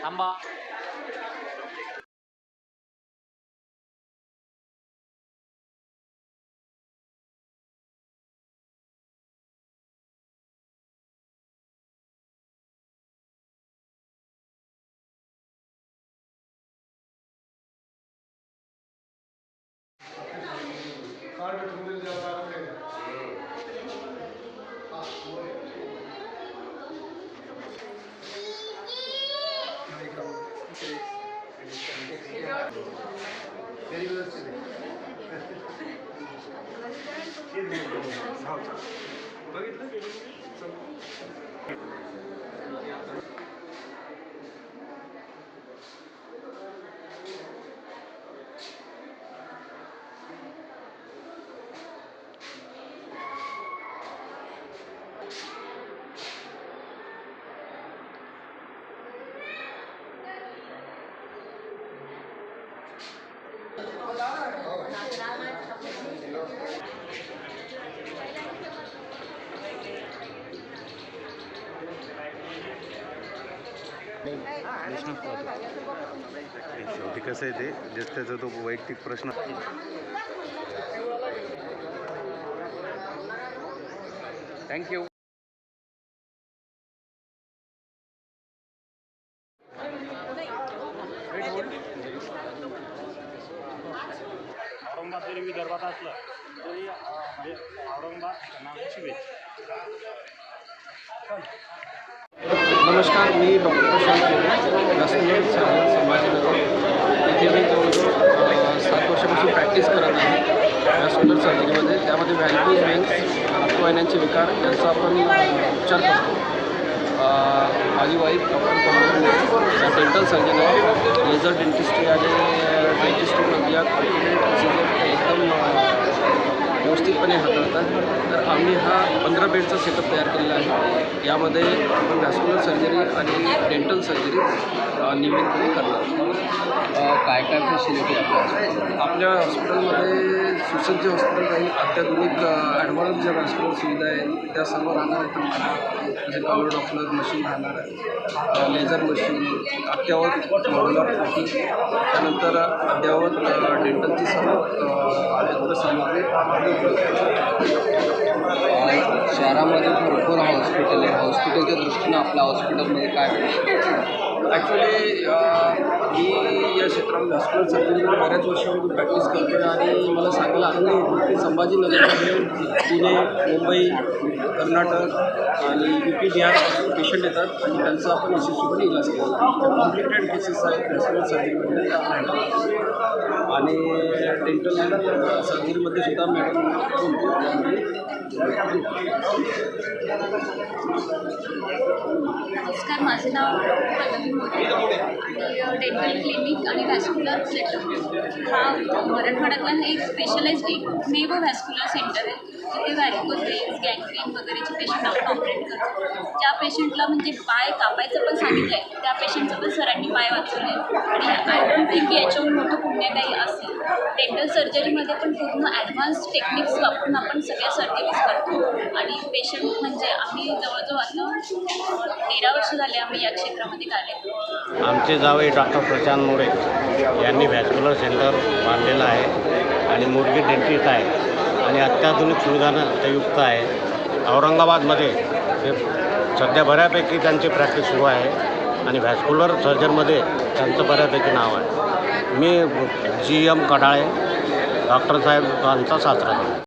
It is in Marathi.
Tambah. 말을 듣는 자가 그래. 아, 뭐예요? 그러니까, 그러니까. 내리고 쓰네. 거기 다 내리고. शेवटी कसं आहे ते जस्ट त्याचा तो वैयक्तिक प्रश्न. थँक्यू औरंगाबाद जरी विदर्भात असलं तरी म्हणजे औरंगाबाद नाव शुभेच्छा नमस्कार मी डॉक्टर शांत कोरे संभाजीनगर. इथे मी जवळजवळ सात वर्षापासून प्रॅक्टिस करत आहे. या व्यासकुलर सर्जरीमध्ये त्यामध्ये व्हॅल्यूज वेन्स रक्तवाहिन्यांचे विकार यांचा आपण उपचार करतो. माझी वाईफ डॉक्टर डेंटल सर्जन आहे लेझर डेंटिस्ट्री आणि डेंटिस्ट्रीमध्ये या प्रोसिजर एकदम व्यवस्थितपणे हाताळतात. तर आम्ही हा पंधरा बेडचा सेटअप तयार केलेला आहे. यामध्ये आपण व्हॅस्क्युलर सर्जरी आणि डेंटल सर्जरी नियमितपणे करणार काय काय फॅसिलिटी आपल्या हॉस्पिटलमध्ये सुसज्ज हॉस्पिटल राहील अत्याधुनिक ॲडव्हान्स ज्या व्हॅस्क्युलर सुविधा आहेत त्या सर्व राहणार आहेत आम्हाला. जसे कलर डॉक्टर मशीन राहणार आहे. लेझर मशीन अद्यावत मॉड्युलर ट्रॅकिंग त्यानंतर अद्यावत डेंटलची सर्व अ, यंत्रसामुग्री शहरामध्ये भरपूर हॉस्पिटल आहे. हॉस्पिटलच्या दृष्टीनं आपल्या हॉस्पिटलमध्ये काय? ॲक्च्युली uh, मी या क्षेत्रामध्ये हॉस्पिटल सर्जरीमध्ये बऱ्याच वर्षापासून प्रॅक्टिस करतो आणि मला सांगायला आनंद होतो की संभाजीनगरमध्ये पुणे मुंबई कर्नाटक आणि यू पी बिहार पेशंट येतात आणि त्यांचा आपण यशस्वीपणे इलाज केला. कॉम्प्लिकेटेड केसेस आहेत हॉस्पिटल सर्जरीमध्ये आणि डेंटल सर्जरीमध्ये uh, सुद्धा मॅडम नमस्कार माझे नाव आणि डेंटल क्लिनिक आणि व्हॅस्क्युलर सेंटर हा मराठवाड्यातला हे एक स्पेशलाइज्ड एकमेव व्हॅस्क्युलर सेंटर आहे. जिथे व्हॅरिकोज वेन्स गँग्रीन वगैरेचे पेशंट आपण ऑपरेट करतो. ज्या पेशंटला म्हणजे पाय कापायचं पण सांगितलं आहे त्या पेशंटचं पण सरांनी पाय वाचवले आणि आय डोंट थिंक याच्यावर मोठं पुण्य काही असेल डेंटल सर्जरीमध्ये पण पूर्ण ॲडव्हान्स टेक्निक्स वापरून आपण सगळ्या सर्जरीज करतो. आणि पेशंट म्हणजे आम्ही जवळजवळ आता तेरा वर्ष झाले आम्ही या क्षेत्रामध्ये कार्य आमचे जावई डॉक्टर प्रशांत मोरे यांनी व्हॅस्क्युलर सेंटर बांधलेलं आहे. आणि मुरगी डेंटिस्ट आहे. आणि अत्याधुनिक सुविधानं ते युक्त आहे. औरंगाबादमध्ये हे सध्या बऱ्यापैकी त्यांची प्रॅक्टिस सुरू आहे आणि व्हॅस्क्युलर सर्जनमध्ये त्यांचं बऱ्यापैकी नाव आहे. मी जी एम कडाळे डॉक्टर साहेबांचा सासरा